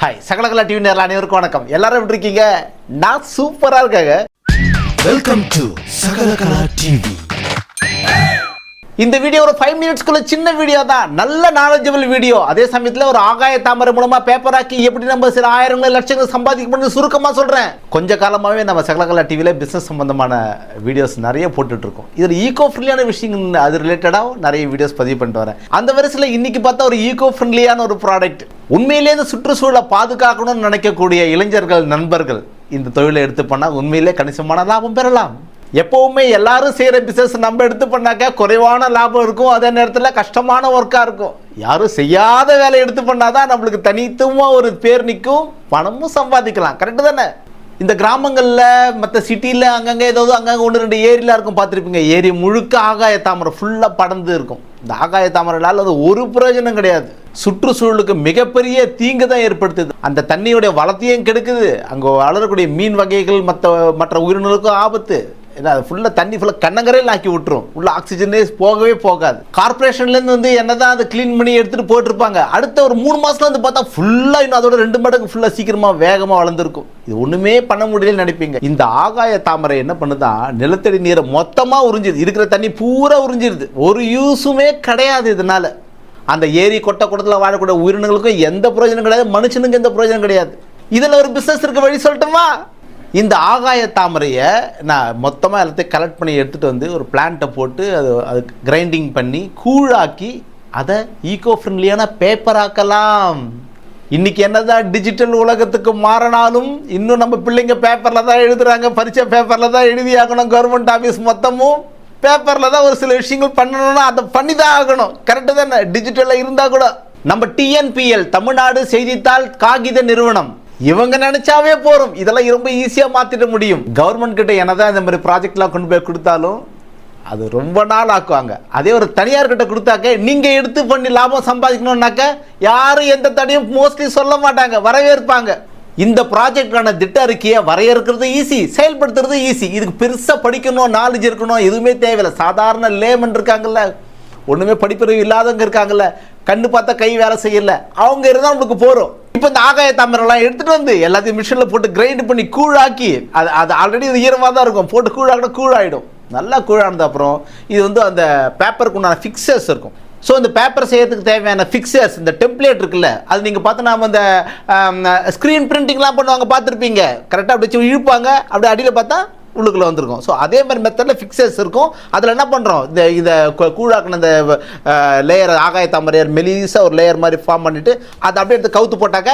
Hi சகலகலா TV நேரில் அனைவருக்கும் வணக்கம். எல்லாரும் எப்படி இருக்கீங்க? நான் சூப்பராக இருக்காங்க. வெல்கம் டு சகலகலா டிவி இந்த வீடியோ ஒரு ஃபைவ் மினிட்ஸ்க்குள்ள சின்ன வீடியோ தான். நல்ல நாலேஜபிள் வீடியோ அதே சமயத்தில் ஒரு ஆகாய தாமரை மூலமா பேப்பர் ஆக்கி எப்படி நம்ம சில ஆயிரங்கள் லட்சங்கள் சம்பாதிக்கணும்னு சுருக்கமாக சொல்கிறேன் கொஞ்ச காலமாகவே நம்ம சகலகலா டிவியில் பிஸ்னஸ் சம்பந்தமான வீடியோஸ் நிறைய போட்டுட்டு இருக்கோம் இதில் ஈகோ ஃப்ரெண்ட்லியான விஷயங்கள் அது ரிலேட்டடாக நிறைய வீடியோஸ் பதிவு பண்ணிட்டு வரேன். அந்த வரிசையில் இன்னைக்கு பார்த்தா ஒரு ஈகோ ஃப்ரெண்ட்லியான ஒரு ப்ராடக்ட் உண்மையிலே இந்த சுற்றுச்சூழலை பாதுகாக்கணும்னு நினைக்கக்கூடிய இளைஞர்கள் நண்பர்கள் இந்த தொழிலை எடுத்து பண்ணால் உண்மையிலே கணிசமான லாபம் பெறலாம். எப்போவுமே எல்லாரும் செய்கிற பிசினஸ் நம்ம எடுத்து பண்ணாக்க குறைவான லாபம் இருக்கும். அதே நேரத்தில் கஷ்டமான ஒர்க்காக இருக்கும். யாரும் செய்யாத வேலை எடுத்து பண்ணாதான் நம்மளுக்கு தனித்துவமாக ஒரு பேர் நிற்கும். பணமும் சம்பாதிக்கலாம். கரெக்டு தானே? இந்த கிராமங்களில் மற்ற சிட்டியில் அங்கங்கே ஏதாவது அங்கங்கே ஒன்று ரெண்டு ஏரிலாம் இருக்கும். பார்த்துருப்பீங்க. ஏரி முழுக்க ஆகாய தாமரை ஃபுல்லாக படர்ந்து இருக்கும். இந்த ஆகாய தாமரைனால அது ஒரு பிரயோஜனம் கிடையாது. சுற்றுச்சூழலுக்கு மிகப்பெரிய தீங்கு தான் ஏற்படுத்துது. அந்த தண்ணியுடைய வளத்தையும் கெடுக்குது. அங்கே வளரக்கூடிய மீன் வகைகள் மற்ற மற்ற உயிரினங்களுக்கும் ஆபத்து. ஏன்னா அது ஃபுல்லாக தண்ணி ஃபுல்லாக கண்ணங்கரையில் ஆக்கி விட்டுரும். உள்ள ஆக்சிஜனே போகவே போகாது. கார்பரேஷன்லேருந்து வந்து என்னதான் அதை க்ளீன் பண்ணி எடுத்துகிட்டு போட்டிருப்பாங்க. அடுத்த ஒரு மூணு மாதத்துல வந்து பார்த்தா ஃபுல்லாக இன்னும் அதோட ரெண்டு மடங்கு ஃபுல்லாக சீக்கிரமாக வேகமாக வளர்ந்துருக்கும். இது ஒன்றுமே பண்ண முடியலன்னு நினைப்பீங்க. இந்த ஆகாய தாமரை என்ன பண்ணுதான் நிலத்தடி நீரை மொத்தமாக உறிஞ்சிருது. இருக்கிற தண்ணி பூரா உறிஞ்சிருது. ஒரு யூஸுமே கிடையாது இதனால். அந்த ஏரி கொட்டை குடத்தில் வாழக்கூடிய உயிரினங்களுக்கும் எந்த பிரயோஜனம் கிடையாது. மனுஷனுக்கு எந்த பிரயோஜனம் கிடையாது. இதில் ஒரு பிஸ்னஸ் இருக்க வழி சொல்லட்டுமா? இந்த ஆகாய தாமரையை நான் மொத்தமாக எல்லாத்தையும் கலெக்ட் பண்ணி எடுத்துகிட்டு வந்து ஒரு பிளான்ட்டை போட்டு அது அது கிரைண்டிங் பண்ணி கூழாக்கி அதை ஈகோ ஃப்ரெண்ட்லியான பேப்பராக்கலாம் இன்றைக்கி என்னதான் டிஜிட்டல் உலகத்துக்கு மாறினாலும் இன்னும் நம்ம பிள்ளைங்க பேப்பரில் தான் எழுதுகிறாங்க பரீட்சை பேப்பரில் தான் எழுதி ஆகணும் கவர்மெண்ட் ஆஃபீஸ் மொத்தமும் பேப்பரில் தான் ஒரு சில விஷயங்கள் பண்ணணும்னா அதை பண்ணி தான் ஆகணும். கரெக்டு தானே? டிஜிட்டலில் இருந்தால் கூட. நம்ம டிஎன்பிஎல் தமிழ்நாடு செய்தித்தாள் காகித நிறுவனம். இவங்க நினைச்சாவே போறோம். இதெல்லாம் ரொம்ப ஈஸியாக மாத்திட முடியும். கவர்மெண்ட் கிட்ட என்னதான் இந்த மாதிரி ப்ராஜெக்ட்லாம் கொண்டு போய் கொடுத்தாலும் அது ரொம்ப நாள் ஆக்குவாங்க. அதே ஒரு தனியார் கிட்ட கொடுத்தாக்க நீங்க எடுத்து பண்ணி லாபம் சம்பாதிக்கணும்னாக்க யாரும் எந்த தடையும் மோஸ்ட்லி சொல்ல மாட்டாங்க வரவேற்பாங்க. இந்த ப்ராஜெக்டான திட்ட அறிக்கையை வரையறுக்கிறது ஈஸி செயல்படுத்துறது ஈஸி இதுக்கு பெருசாக படிக்கணும் நாலேஜ் இருக்கணும் எதுவுமே தேவையில்லை. சாதாரண லேமன் இருக்காங்கல்ல. ஒன்றுமே படிப்பறிவு இல்லாதவங்க இருக்காங்கல்ல. கண்ணு பார்த்தா கை வேலை செய்யல. அவங்க இருந்தால் நம்மளுக்கு போகிறோம் இப்போ இந்த ஆகாய தாமரெல்லாம் எடுத்துகிட்டு வந்து எல்லாத்தையும் மிஷினில் போட்டு கிரைண்ட் பண்ணி கூழாக்கி அது அது ஆல்ரெடி இது ஈரமாக தான் இருக்கும். போட்டு கூழாக்கினா கூழாயிடும். நல்லா கூழானது அப்புறம் இது வந்து அந்த பேப்பருக்கு உண்டான ஃபிக்சர்ஸ் இருக்கும். ஸோ இந்த பேப்பர் செய்யறதுக்கு தேவையான ஃபிக்சர்ஸ் இந்த டெம்ப்ளேட் இருக்குல்ல அது நீங்கள் பார்த்து நாம இந்த ஸ்க்ரீன் பிரிண்டிங்லாம் பண்ணுவாங்க பார்த்துருப்பீங்க. கரெக்டாக அப்படி வச்சு இழுப்பாங்க. அப்படி அடியில் பார்த்தா உள்ளுக்குள்ளே வந்திருக்கும். ஸோ அதே மாதிரி மெத்தடில் ஃபிக்சர்ஸ் இருக்கும். அதில் என்ன பண்ணுறோம் இந்த இதை கூழாக்கின கூழாக்குன இந்த லேயர் ஆகாய தாமரையர் மெலிசாக ஒரு லேயர் மாதிரி ஃபார்ம் பண்ணிவிட்டு அதை அப்படியே எடுத்து கவுத்து போட்டாக்க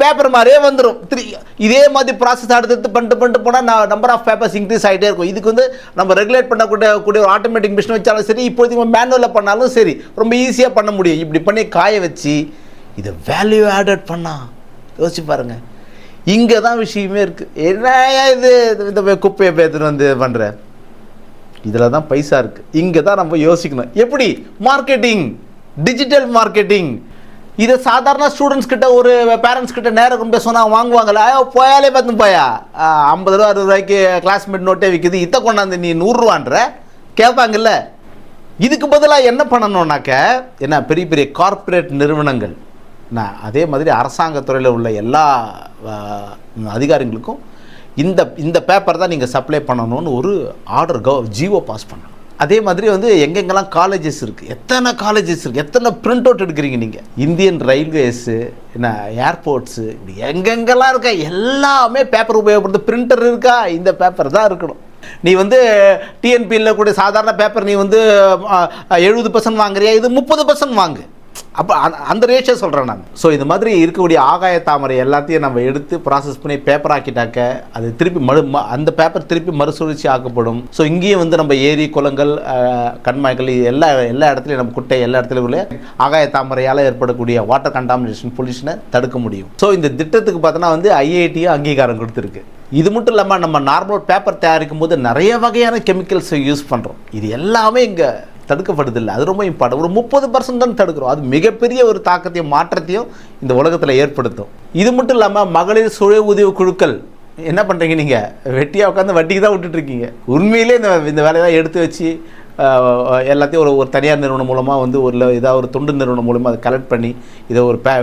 பேப்பர் மாதிரியே வந்துடும் திரு இதே மாதிரி ப்ராசஸ் அடுத்தடுத்து பண்ணிட்டு பண்ணிட்டு போனால் நான் நம்பர் ஆஃப் பேப்பர்ஸ் இன்க்ரீஸ் ஆகிட்டே இருக்கும். இதுக்கு வந்து நம்ம ரெகுலேட் பண்ணக்கூடிய கூடிய ஒரு ஆட்டோமேட்டிக் மிஷின் வச்சாலும் சரி இப்போதைக்கு மேனுவலில் பண்ணாலும் சரி ரொம்ப ஈஸியாக பண்ண முடியும். இப்படி பண்ணி காய வச்சு இதை வேல்யூ ஆடட் பண்ணால் யோசிச்சு பாருங்கள் இங்கே தான் விஷயமே இருக்குது என்னையா இது? இந்த குப்பையை பேத்துட்டு வந்து பண்ணுற இதில் தான் பைசா இருக்குது இங்கே தான் நம்ம யோசிக்கணும். எப்படி? மார்க்கெட்டிங் டிஜிட்டல் மார்க்கெட்டிங் இதை சாதாரண ஸ்டூடெண்ட்ஸ் கிட்ட ஒரு பேரண்ட்ஸ் கிட்ட நேரம் கொண்டு போய் சொன்னால் வாங்குவாங்களா? ஐயோ போயாலே பார்த்து போயா. ஐம்பது ரூபா அறுபது ரூபாய்க்கு கிளாஸ்மேட் நோட்டே விற்கிது இதை கொண்டாந்து நீ நூறுரூவான்ற கேட்பாங்கல்ல இதுக்கு பதிலாக என்ன பண்ணணும்னாக்க என்ன பெரிய பெரிய கார்ப்பரேட் நிறுவனங்கள் நான் அதே மாதிரி அரசாங்கத்துறையில் உள்ள எல்லா அதிகாரிகளுக்கும் இந்த இந்த பேப்பர் தான் நீங்கள் சப்ளை பண்ணணும்னு ஒரு ஆர்டர் கவ் ஜிஓ பாஸ் பண்ணணும். அதே மாதிரி வந்து எங்கெங்கெல்லாம் காலேஜஸ் இருக்குது எத்தனை காலேஜஸ் இருக்குது எத்தனை பிரிண்ட் அவுட் எடுக்கிறீங்க நீங்கள் இந்தியன் ரயில்வேஸு என்ன ஏர்போர்ட்ஸு இப்படி எங்கெங்கெல்லாம் இருக்க எல்லாமே பேப்பர் உபயோகப்படுது பிரிண்டர் இருக்கா இந்த பேப்பர் தான் இருக்கணும். நீ வந்து டிஎன்பியில் கூட சாதாரண பேப்பர் நீ வந்து எழுபது பர்சன்ட் வாங்குறியா இது முப்பது பர்சன்ட் வாங்கு. அப்போ அந்த ரேஷியோ சொல்கிறேன் நான். ஸோ இந்த மாதிரி இருக்கக்கூடிய ஆகாய தாமரை எல்லாத்தையும் நம்ம எடுத்து ப்ராசஸ் பண்ணி பேப்பர் ஆக்கிட்டாக்க அது திருப்பி மறு ம- அந்த பேப்பர் திருப்பி மறுசுழற்சி ஆக்கப்படும். ஸோ இங்கேயும் வந்து நம்ம ஏரி குளங்கள் கண்மாய்கள் இது எல்லா எல்லா இடத்துலையும் நம்ம குட்டை எல்லா இடத்துலையும் உள்ள ஆகாய தாமரையால் ஏற்படக்கூடிய வாட்டர் கண்டாமினேஷன் பொல்யூஷனை தடுக்க முடியும். ஸோ இந்த திட்டத்துக்கு பார்த்தோன்னா வந்து ஐஐடியும் அங்கீகாரம் கொடுத்துருக்கு. இது மட்டும் இல்லாமல் நம்ம நார்மல் பேப்பர் தயாரிக்கும் போது நிறைய வகையான கெமிக்கல்ஸை யூஸ் பண்ணுறோம் இது எல்லாமே இங்கே தடுக்கப்படுதில்லை. அது ரொம்ப இம்பார்ட்டன் ஒரு முப்பது பர்சன்ட் தான் தடுக்கிறோம். அது மிகப்பெரிய ஒரு தாக்கத்தையும் மாற்றத்தையும் இந்த உலகத்தில் ஏற்படுத்தும். இது மட்டும் இல்லாமல் மகளிர் சுய உதவி குழுக்கள் என்ன பண்ணுறீங்க நீங்கள் வெட்டியாக உட்காந்து வட்டிக்கு தான் விட்டுட்டு இருக்கீங்க உண்மையிலே இந்த இந்த வேலையெல்லாம் எடுத்து வச்சு எல்லாத்தையும் ஒரு ஒரு தனியார் நிறுவனம் மூலமாக வந்து ஒரு ஏதாவது ஒரு தொண்டு நிறுவனம் மூலமாக அதை கலெக்ட் பண்ணி இதை ஒரு பே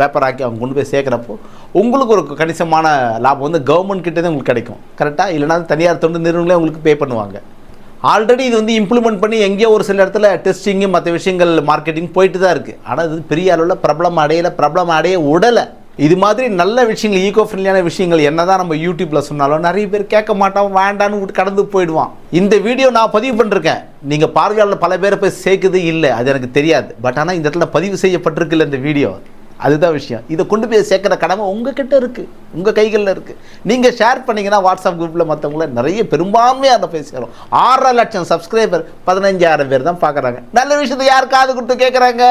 பேப்பர் ஆக்கி அவங்க கொண்டு போய் சேர்க்குறப்போ உங்களுக்கு ஒரு கணிசமான லாபம் வந்து கவர்மெண்ட் கிட்டே தான் உங்களுக்கு கிடைக்கும். கரெக்டாக இல்லைனா தனியார் தொண்டு நிறுவனங்களே உங்களுக்கு பே பண்ணுவாங்க. ஆல்ரெடி இது வந்து இம்ப்ளிமெண்ட் பண்ணி எங்கேயோ ஒரு சில இடத்துல டெஸ்டிங்கு மற்ற விஷயங்கள் மார்க்கெட்டிங் போயிட்டு தான் இருக்குது ஆனால் இது பெரிய அளவில் பிரபலம் அடையலை பிரபலம் அடைய உடலை. இது மாதிரி நல்ல விஷயங்கள் ஈகோ ஃப்ரெண்ட்லியான விஷயங்கள் என்ன தான் நம்ம யூடியூப்பில் சொன்னாலும் நிறைய பேர் கேட்க மாட்டோம் வேண்டான்னு விட்டு கடந்து போயிடுவான். இந்த வீடியோ நான் பதிவு பண்ணிருக்கேன். நீங்கள் பார்வையாளர் பல பேரை போய் சேர்க்குது இல்லை அது எனக்கு தெரியாது. பட் ஆனால் இந்த இடத்துல பதிவு செய்யப்பட்டிருக்குல்ல இந்த வீடியோ அதுதான் விஷயம். இதை கொண்டு போய் சேர்க்குற கடமை உங்ககிட்ட இருக்குது உங்கள் கைகளில் இருக்குது நீங்கள் ஷேர் பண்ணிங்கன்னா வாட்ஸ்அப் குரூப்பில் மற்றவங்கள நிறைய பெரும்பான்மையாக அதை போய் சேரும். ஆறரை லட்சம் சப்ஸ்கிரைபர் பதினஞ்சாயிரம் பேர் தான் பார்க்குறாங்க. நல்ல விஷயத்தை யார் காது கொடுத்து கேட்குறாங்க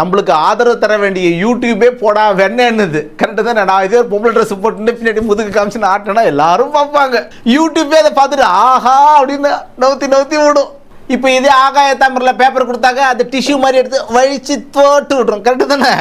நம்மளுக்கு ஆதரவு தர வேண்டிய யூடியூபே போடா வெண்ணென்னுது கரெக்டு தானே? நான் இதே ஒரு பொம்பளை ட்ரெஸ் போட்டு பின்னாடி முதுகு காமிச்சுன்னு ஆட்டினா எல்லாரும் பார்ப்பாங்க. யூடியூபே அதை பார்த்துட்டு ஆஹா! அப்படின்னு நவுத்தி நவுத்தி விடும் இப்போ இதே ஆகாய தாமரில் பேப்பர் கொடுத்தாங்க அது டிஷ்யூ மாதிரி எடுத்து வழித்து தோட்டு விட்ரும் கரெக்டு தானே?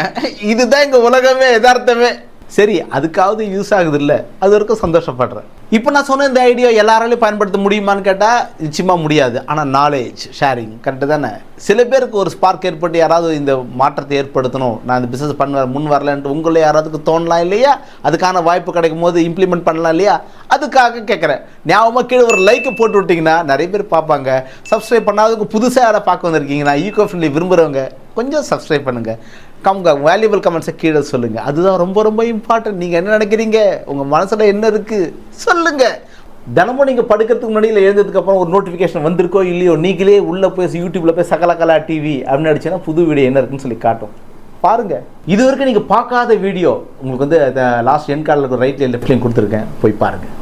இதுதான் எங்கள் உலகமே யதார்த்தமே. சரி அதுக்காவது யூஸ் ஆகுது இல்லை அது வரைக்கும் சந்தோஷப்படுறேன். இப்போ நான் சொன்ன இந்த ஐடியா எல்லாராலையும் பயன்படுத்த முடியுமான்னு கேட்டால் நிச்சயமாக முடியாது. ஆனால் நாலேஜ் ஷேரிங் கரெக்டு தானே? சில பேருக்கு ஒரு ஸ்பார்க் ஏற்பட்டு யாராவது இந்த மாற்றத்தை ஏற்படுத்தணும். நான் இந்த பிஸ்னஸ் பண்ண முன் வரலன்ட்டு உங்களை யாராவதுக்கு தோணலாம் இல்லையா? அதுக்கான வாய்ப்பு கிடைக்கும் போது இம்ப்ளிமெண்ட் பண்ணலாம் இல்லையா? அதுக்காக கேட்குறேன் ஞாபகமாக கீழே ஒரு லைக்கை போட்டு விட்டிங்கன்னா நிறைய பேர் பார்ப்பாங்க. சப்ஸ்கிரைப் பண்ணாததுக்கு புதுசாக யாரை பார்க்க வந்திருக்கீங்கன்னா ஈகோ ஃப்ரெண்ட்லி விரும்புகிறவங்க கொஞ்சம் சப்ஸ்கிரைப் பண்ணுங்கள் உங்கள் வேல்யூபிள் கமெண்ட்ஸை கீழே சொல்லுங்கள் அதுதான் ரொம்ப ரொம்ப இம்பார்ட்டன்ட் நீங்கள் என்ன நினைக்கிறீங்க? உங்கள் மனசில் என்ன இருக்குது சொல்லுங்கள் தினமும் நீங்கள் படுக்கிறதுக்கு முன்னாடி இல்லை ஒரு நோட்டிஃபிகேஷன் வந்திருக்கோ இல்லையோ நீங்களே உள்ளே போய் யூடியூப்பில் போய் சகலகலா டிவி அப்படின்னு அடிச்சீங்கன்னா புது வீடியோ என்ன இருக்குன்னு சொல்லி காட்டும். பாருங்கள் இது வரைக்கும் நீங்கள் பார்க்காத வீடியோ உங்களுக்கு வந்து லாஸ்ட் என் கார்டில் ரைட்டில் லெஃப்ட்லையும் கொடுத்துருக்கேன். போய் பாருங்கள்